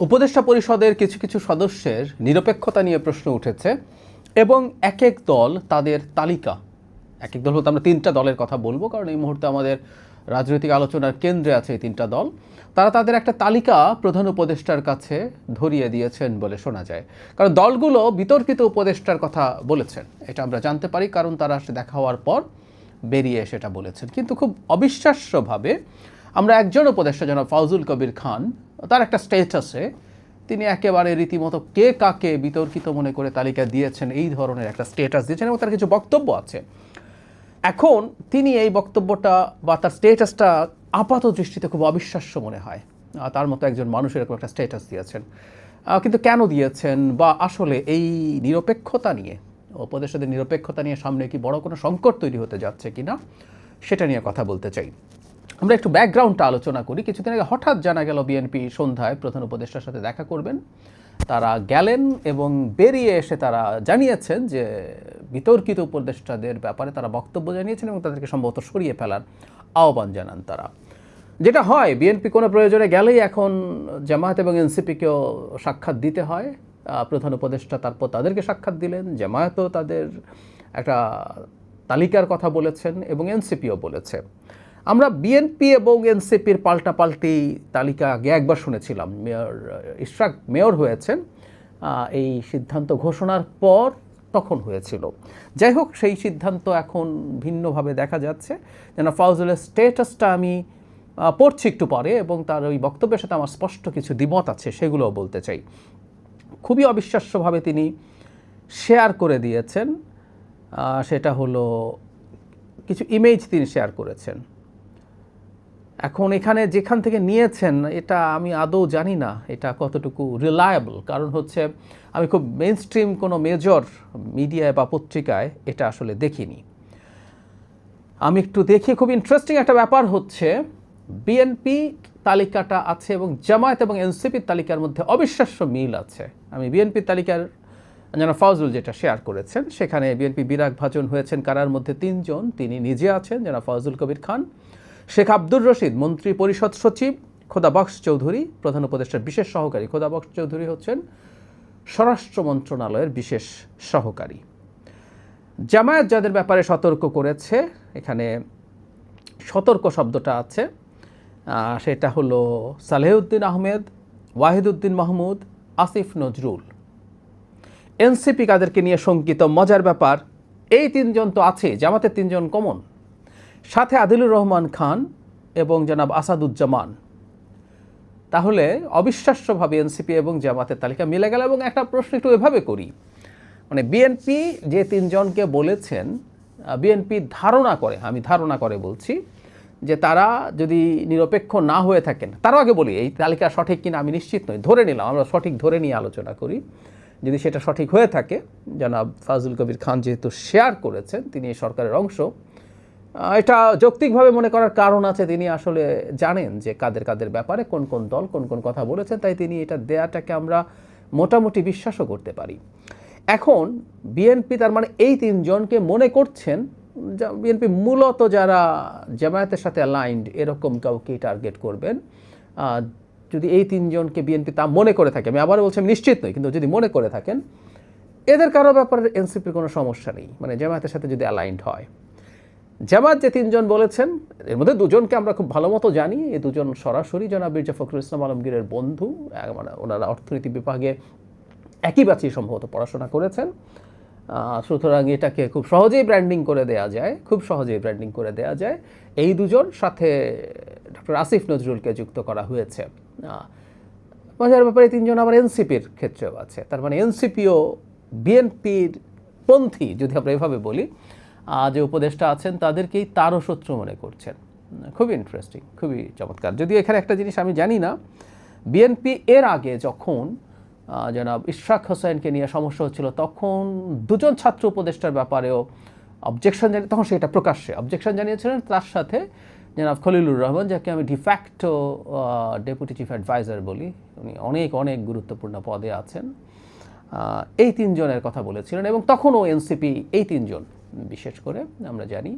উপদেষ্টা পরিষদের কিছু কিছু সদস্যের নিরপেক্ষতা নিয়ে প্রশ্ন উঠেছে এবং এক এক দল তাদের তালিকা। এক এক দল বলতে আমরা তিনটা দলের কথা বলব, কারণ এই মুহূর্তে আমাদের রাজনৈতিক আলোচনার কেন্দ্রে আছে এই তিনটা দল। তারা তাদের একটা তালিকা প্রধান উপদেষ্টার কাছে ধরিয়ে দিয়েছেন বলে শোনা যায়। কারণ দলগুলো বিতর্কিত উপদেষ্টার কথা বলেছেন, এটা আমরা জানতে পারি, কারণ তারা দেখা হওয়ার পর বেরিয়ে সেটা বলেছেন। কিন্তু খুব অবিশ্বাস্যভাবে আমরা একজন উপদেষ্টা যেন ফাউজুল কবির খান, তার একটা স্টেটাসে তিনি একেবারে রীতিমতো কে কাকে বিতর্কিত মনে করে তালিকা দিয়েছেন, এই ধরনের একটা স্টেটাস দিয়েছেন এবং তার কিছু বক্তব্য আছে। এখন তিনি এই বক্তব্যটা বা তার স্টেটাসটা আপাত দৃষ্টিতে খুব অবিশ্বাস্য মনে হয়। তার মতো একজন মানুষ এরকম একটা স্টেটাস দিয়েছেন। কিন্তু কেন দিয়েছেন বা আসলে এই নিরপেক্ষতা নিয়ে, উপদেষ্টাদের নিরপেক্ষতা নিয়ে সামনে কি বড় কোনো সংকট তৈরি হতে যাচ্ছে কি না সেটা নিয়ে কথা বলতে চাই। আমরা একটু ব্যাকগ্রাউন্ডটা আলোচনা করি। কিছুদিন আগে হঠাৎ জানা গেল বিএনপি সন্ধ্যায় প্রধান উপদেষ্টার সাথে দেখা করবেন। তারা গেলেন এবং বেরিয়ে এসে তারা জানিয়েছেন যে বিতর্কিত উপদেষ্টাদের ব্যাপারে তারা বক্তব্য জানিয়েছেন এবং তাদেরকে সম্ভবত সরিয়ে ফেলার আহ্বান জানান তারা। যেটা হয়, বিএনপি কোনো প্রয়োজনে গেলেই এখন জামায়াত এবং এনসিপিকেও সাক্ষাৎ দিতে হয়। প্রধান উপদেষ্টা তারপর তাদেরকে সাক্ষাৎ দিলেন, জামায়াতও তাদের একটা তালিকার কথা বলেছেন এবং এনসিপিও বলেছে। আমরা বিএনপি এবং এনসিপির পাল্টাপাল্টি তালিকা আগে একবার শুনেছিলাম। মেয়র, ইশরাক মেয়র হয়েছেন। এই সিদ্ধান্ত ঘোষণার পর তখন হয়েছিল। যাই হোক, সেই সিদ্ধান্ত এখন ভিন্নভাবে দেখা যাচ্ছে। যেন ফাউজুলের স্টেটাসটা আমি পড়ছি একটু পরে এবং তার ওই বক্তব্যের সাথে আমার স্পষ্ট কিছু দ্বিমত আছে, সেগুলোও বলতে চাই। খুবই অবিশ্বাস্যভাবে তিনি শেয়ার করে দিয়েছেন। সেটা হলো কিছু ইমেজ তিনি শেয়ার করেছেন। এখন এখানে যেখান থেকে নিয়েছেন, এটা আমি আদৌ জানি না, এটা কতটুকু রিলায়েবল কারণ হচ্ছে আমি খুব মেন স্ট্রিম কোনো মেজর মিডিয়ায় বা পত্রিকায় এটা আসলে দেখিনি। আমি একটু দেখি, খুব ইন্টারেস্টিং একটা ব্যাপার হচ্ছে বিএনপি তালিকাটা আছে এবং জামায়াত এবং এনসিপির তালিকার মধ্যে অবিশ্বাস্য মিল আছে। আমি বিএনপির তালিকার যেন ফাউজুল যেটা শেয়ার করেছেন, সেখানে বিএনপি বিরাগ ভাজন হয়েছেন, কারার মধ্যে তিনজন, তিনি নিজে আছেন যেন ফাউজুল কবির খান। শেখ আব্দুর রশিদ, মন্ত্রী পরিষদ সচিব খোদাবক্স চৌধুরী, প্রধান উপদেষ্টার বিশেষ সহকারী খোদাবক্স চৌধুরী হচ্ছেন স্বরাষ্ট্র মন্ত্রণালয়ের বিশেষ সহকারী। জামায়াত যাদের ব্যাপারে সতর্ক করেছে, এখানে সতর্ক শব্দটা আছে সেটা হলো সালেহউদ্দিন আহমেদ, ওয়াহিদুদ্দিন মাহমুদ, আসিফ নজরুল। এনসিপি কাদেরকে নিয়ে শঙ্কিত, মজার ব্যাপার, এই তিনজন তো আছে জামাতের তিনজন কমন। সাথে আদিলুর রহমান খান এবং জনাব আসাদুজ্জামান। তাহলে অবিশ্বাস্যভাবে এনসিপি এবং জামাতের তালিকা মিলে গেল এবং একটা প্রশ্ন একটু এভাবে করি। মানে বিএনপি যে তিনজনকে বলেছেন বিএনপি ধারণা করে, আমি ধারণা করে বলছি, যে তারা যদি নিরপেক্ষ না হয়ে থাকেন, তারও আগে বলি, এই তালিকা সঠিক কিনা আমি নিশ্চিত নই, ধরে নিলাম, আমরা সঠিক ধরে নিয়ে আলোচনা করি। যদি সেটা সঠিক হয়ে থাকে, জনাব ফাজুল কবির খান যেহেতু শেয়ার করেছেন, তিনি সরকারের অংশ এটা যৌক্তিকভাবে মনে করার কারণ আছে, তিনি আসলে জানেন যে কাদের কাদের ব্যাপারে কোন কোন দল কোন কোন কথা বলেছেন, তাই তিনি এটা দেয়াটাকে আমরা মোটামুটি বিশ্বাসও করতে পারি। এখন বিএনপি তার মানে এই তিনজনকে মনে করছেন বিএনপি মূলত যারা জামায়াতের সাথে অ্যালাইন্ড এরকম কাউকেই টার্গেট করবেন যদি এই তিনজনকে বিএনপি তা মনে করে থাকে, আমি আবার বলছি আমি নিশ্চিত নই, কিন্তু যদি মনে করে থাকেন, এদের কারও ব্যাপারে এনসিপির কোনো সমস্যা নেই মানে জামায়াতের সাথে যদি অ্যালাইন্ড হয়। জামাত যে তিনজন বলেছেন, এর মধ্যে দুজনকে আমরা খুব ভালো মতো জানি। এই দুজন সরাসরি জনাব মির্জা ফখরুল ইসলাম আলমগীরের বন্ধু মানে ওনারা অর্থনীতি বিভাগে একই ব্যাচেই সম্ভবত পড়াশোনা করেছেন। সুতরাং এটাকে খুব সহজেই ব্র্যান্ডিং করে দেয়া যায়, খুব সহজেই ব্র্যান্ডিং করে দেয়া যায়। এই দুজন সাথে ডক্টর আসিফ নজরুলকে যুক্ত করা হয়েছে। মজার ব্যাপারে তিনজন আবার এনসিপির ক্ষেত্রেও আছে। তার মানে এনসিপিও বিএনপির পন্থী, যদি আমরা এভাবে বলি। যে উপদেষ্টা আছেন তাদেরকেই তারও শত্রু মনে করছেন। খুবই ইন্টারেস্টিং খুবই চমৎকার। যদিও এখানে একটা জিনিস আমি জানি না, বিএনপি এর আগে যখন জনাব ইশরাক হোসেনকে নিয়ে সমস্যা হচ্ছিল, তখন দুজন ছাত্র উপদেষ্টার ব্যাপারেও অবজেকশন জানিয়ে তখন সেটা প্রকাশ্যে অবজেকশন জানিয়েছিলেন। তার সাথে জনাব খলিলুর রহমান, যাকে আমি ডিফ্যাক্টো ডেপুটি চিফ অ্যাডভাইজার বলি, উনি অনেক অনেক গুরুত্বপূর্ণ পদে আছেন। এই তিনজনের কথা বলেছিলেন এবং তখনও এনসিপি এই তিনজন বিশেষ করে আমরা জানি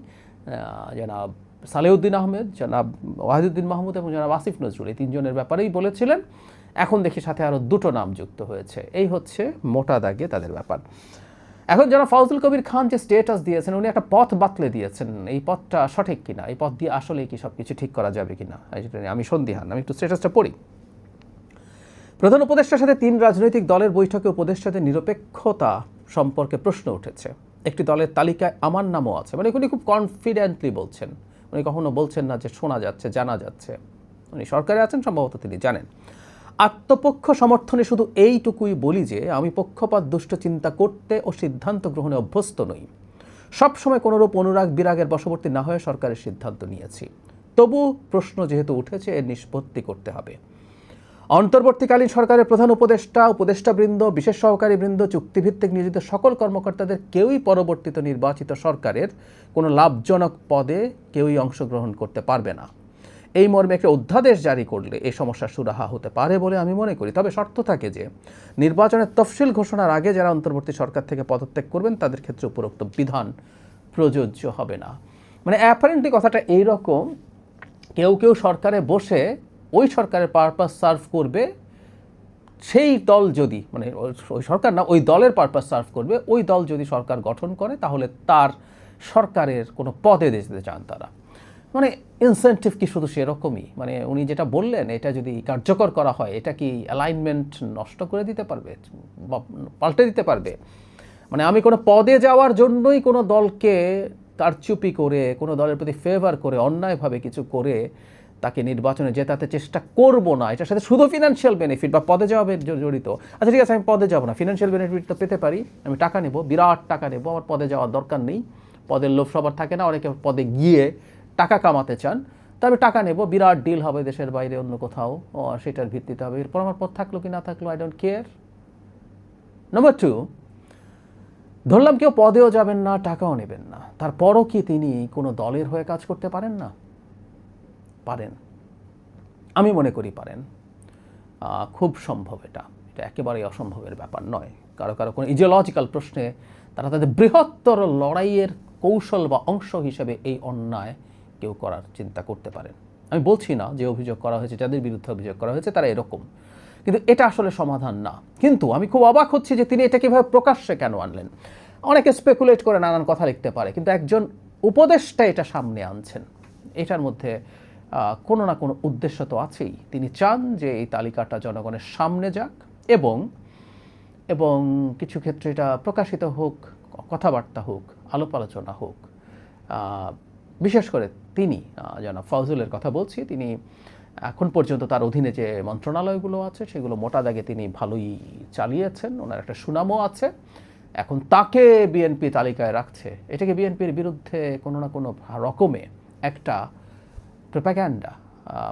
জনাব সালেউদ্দিন আহমেদ, জনাব ওয়াহিদুদ্দিন মাহমুদ এবং জনাব আসিফ নজরুল এই তিনজনের ব্যাপারেই বলেছিলেন। এখন দেখি সাথে আরও দুটো নাম যুক্ত হয়েছে। এই হচ্ছে মোটা দাগে তাদের ব্যাপার। এখন যারা ফজল কবির খান যে স্টেটাস দিয়েছেন, উনি একটা পথ বাতলে দিয়েছেন। এই পথটা সঠিক কিনা? এই পথ দিয়ে আসলে কি সব কিছু ঠিক করা যাবে কিনা? আমি সন্দিহান, আমি একটু স্টেটাসটা পড়ি। প্রধান উপদেষ্টার সাথে তিন রাজনৈতিক দলের বৈঠকে উপদেষ্টাদের নিরপেক্ষতা সম্পর্কে প্রশ্ন উঠেছে। একটি দলের তালিকায় আমার নামও আছে। মানে উনি খুব কনফিডেন্টলি বলছেন। উনি কখনো বলছেন না যে শোনা যাচ্ছে, জানা যাচ্ছে। উনি সরকারে আছেন, সম্ভবত তিনি জানেন। আত্মপক্ষ সমর্থনে শুধু এইটুকুই বলি যে, আমি পক্ষপাত, দুষ্ট চিন্তা করতে ও সিদ্ধান্ত গ্রহণে অভ্যস্ত নই। সবসময় কোনোরূপ অনুরাগ, বিরাগের বশবর্তী না হয়ে সরকারের সিদ্ধান্ত নিয়েছি। তবু প্রশ্ন যেহেতু উঠেছে এর নিষ্পত্তি করতে হবে। অন্তর্বর্তীকালীন সরকারের প্রধান উপদেষ্টা, উপদেষ্টাবৃন্দ, বিশেষ সহকারী বৃন্দ চুক্তিভিত্তিক নিয়োজিত সকল কর্মকর্তাদের কেউই পরবর্তীত নির্বাচিত সরকারের কোনো লাভজনক পদে কেউই অংশগ্রহণ করতে পারবে না। এই মর্মে একটা অধ্যাদেশ জারি করলে এই সমস্যার সুরাহা হতে পারে বলে আমি মনে করি। তবে শর্ত থাকে যে, নির্বাচনের তফসিল ঘোষণার আগে যারা অন্তর্বর্তী সরকার থেকে পদত্যাগ করবেন, তাদের ক্ষেত্রে উপরোক্ত বিধান প্রযোজ্য হবে না। মানে অ্যাপারেন্টলি কথাটা এইরকম, কেউ কেউ সরকারে বসে ওই সরকারের পারপাস সার্ভ করবে, সেই দল যদি মানে ওই- সরকার না, ওই দলের পারপাস সার্ভ করবে, ওই দল যদি সরকার গঠন করে, তাহলে তার সরকারের কোনো পদে যেতে চান তারা। মানে ইনসেন্টিভ কি শুধু সেরকমই? মানে উনি যেটা বললেন, এটা যদি কার্যকর করা হয়, এটা কি অ্যালাইনমেন্ট নষ্ট করে দিতে পারবে? পাল্টে দিতে পারবে? মানে আমি কোনো পদে যাওয়ার জন্যই কোনো দলকে কারচুপি করে, কোনো দলের প্রতি ফেভার করে, অন্যায়ভাবে কিছু করে তাকে নির্বাচনে জেতাতে চেষ্টা করব না। এটার সাথে শুধু ফিনান্সিয়াল বেনিফিট বা পদে যাওয়া জড়িত। আচ্ছা ঠিক আছে, আমি পদে যাব না। ফিনান্সিয়াল বেনিফিট তো পেতে পারি, আমি টাকা নেব, বিরাট টাকা নেব, আমার পদে যাওয়ার দরকার নেই। পদের লোভ সবার থাকে না, অনেকে পদে গিয়ে টাকা কামাতে চান। তা আমি টাকা নেব, বিরাট ডিল হবে দেশের বাইরে অন্য কোথাও সেটার ভিত্তিতে হবে। এরপর আমার পদ থাকল কি না থাকল I don't care number two ধরলাম কেউ পদেও যাবেন না, টাকাও নেবেন না। তারপরও কি তিনি কোনো দলের হয়ে কাজ করতে পারেন না? পারেন। আমি মনে করি পারেন। খুব সম্ভব এটা। এটা একেবারেই অসম্ভবের ব্যাপার নয়। কারও কারও কোনো ইজিওলজিক্যাল প্রশ্নে তারা তাদের বৃহত্তর লড়াইয়ের কৌশল বা অংশ হিসেবে এই অন্যায় কেউ করার চিন্তা করতে পারেন। আমি বলছি না যে অভিযোগ করা হয়েছে, যাদের বিরুদ্ধে অভিযোগ করা হয়েছে, তারা এরকম। কিন্তু এটা আসলে সমাধান না। কিন্তু আমি খুব অবাক হচ্ছি যে তিনি এটা কীভাবে প্রকাশ্যে কেন আনলেন? অনেকে স্পেকুলেট করে নানান কথা লিখতে পারে, কিন্তু একজন উপদেষ্টা এটা সামনে আনছেন। এটার মধ্যে কোনো না কোনো উদ্দেশ্য তো আছেই। তিনি চান যে এই তালিকাটা জনগণের সামনে যাক এবং এবং কিছু ক্ষেত্রে এটা প্রকাশিত হোক, কথাবার্তা হোক আলোপ আলোচনা হোক বিশেষ করে তিনি জনাব ফজলের কথা বলছি, তিনি এখন পর্যন্ত তার অধীনে যে মন্ত্রণালয়গুলো আছে, সেগুলো মোটা দাগে তিনি ভালোই চালিয়েছেন। ওনার একটা সুনামও আছে। এখন তাকে বিএনপি তালিকায় রাখছে। এটাকে বিএনপির বিরুদ্ধে কোনো না কোনো রকমে একটা প্রোপাগ্যান্ডা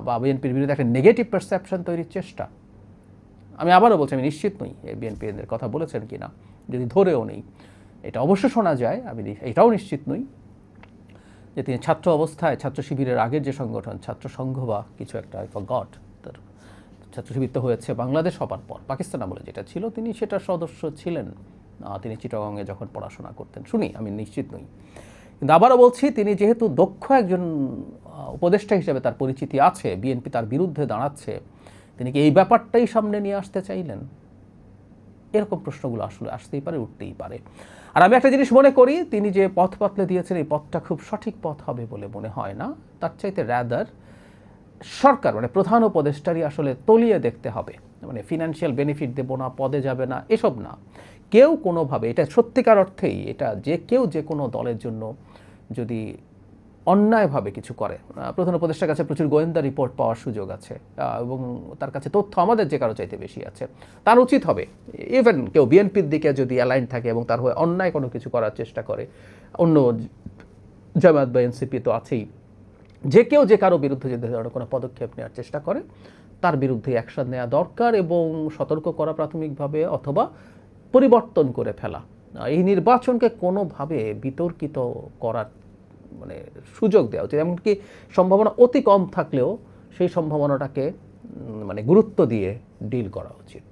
বা বিএনপির বিরুদ্ধে একটা নেগেটিভ পারসেপশন তৈরির চেষ্টা। আমি আবারও বলছি, আমি নিশ্চিত নই বিএনপি এদের কথা বলেছেন কি না যদি ধরেও নেই। এটা অবশ্য শোনা যায়, আমি এটাও নিশ্চিত নই যে তিনি ছাত্র অবস্থায়, ছাত্র শিবিরের আগের যে সংগঠন, ছাত্র সংঘ বা কিছু একটা আই গড তার ছাত্র শিবির তো হয়েছে বাংলাদেশ হবার পর। পাকিস্তান আমলে যেটা ছিল, তিনি সেটার সদস্য ছিলেন। তিনি চিটাগংয়ে যখন পড়াশোনা করতেন। শুনি, আমি নিশ্চিত নই। কিন্তু আবারও বলছি, তিনি যেহেতু দক্ষ একজন উপদেষ্টা হিসেবে তার পরিচিতি আছে, বিএনপি তার বিরুদ্ধে দাঁড়াচ্ছে, তিনি কি এই ব্যাপারটাই সামনে নিয়ে আসতে চাইলেন? এরকম প্রশ্নগুলো আসলে আসতেই পারে, উঠতেই পারে। আর আমি একটা জিনিস মনে করি, তিনি যে পথ পাতলে দিয়েছেন, এই পথটা খুব সঠিক পথ হবে বলে মনে হয় না। তার চাইতে র্যাদার সরকার মানে প্রধান উপদেষ্টারই আসলে তলিয়ে দেখতে হবে। মানে ফিনান্সিয়াল বেনিফিট দেবো না, পদে যাবে না, এসব না। কেউ কোনোভাবে, এটা সত্যিকার অর্থেই, এটা যে কেউ যে কোনো দলের জন্য যদি অন্যায়ভাবে কিছু করে প্রধান উপদেষ্টার কাছে প্রচুর গোয়েন্দা রিপোর্ট পাওয়ার সুযোগ আছে এবং তার কাছে তথ্য আমাদের যে কারও চাইতে বেশি আছে, তার উচিত হবে ইভেন কেউ বিএনপির দিকে যদি অ্যালাইন থাকে এবং তার হয়ে অন্যায় কোনো কিছু করার চেষ্টা করে, অন্য জামায়াত বা এনসিপি তো আছেই, যে কেউ যে কারও বিরুদ্ধে যদি ধরনের কোনো পদক্ষেপ নেওয়ার চেষ্টা করে, তার বিরুদ্ধে অ্যাকশন নেওয়া দরকার এবং সতর্ক করা প্রাথমিকভাবে অথবা পরিবর্তন করে ফেলা। এই নির্বাচনকে কোনোভাবে বিতর্কিত করার মানে সুযোগ দেওয়া উচিত। এমনকি সম্ভাবনা অতি কম থাকলেও সেই সম্ভাবনাটাকে মানে গুরুত্ব দিয়ে ডিল করা উচিত।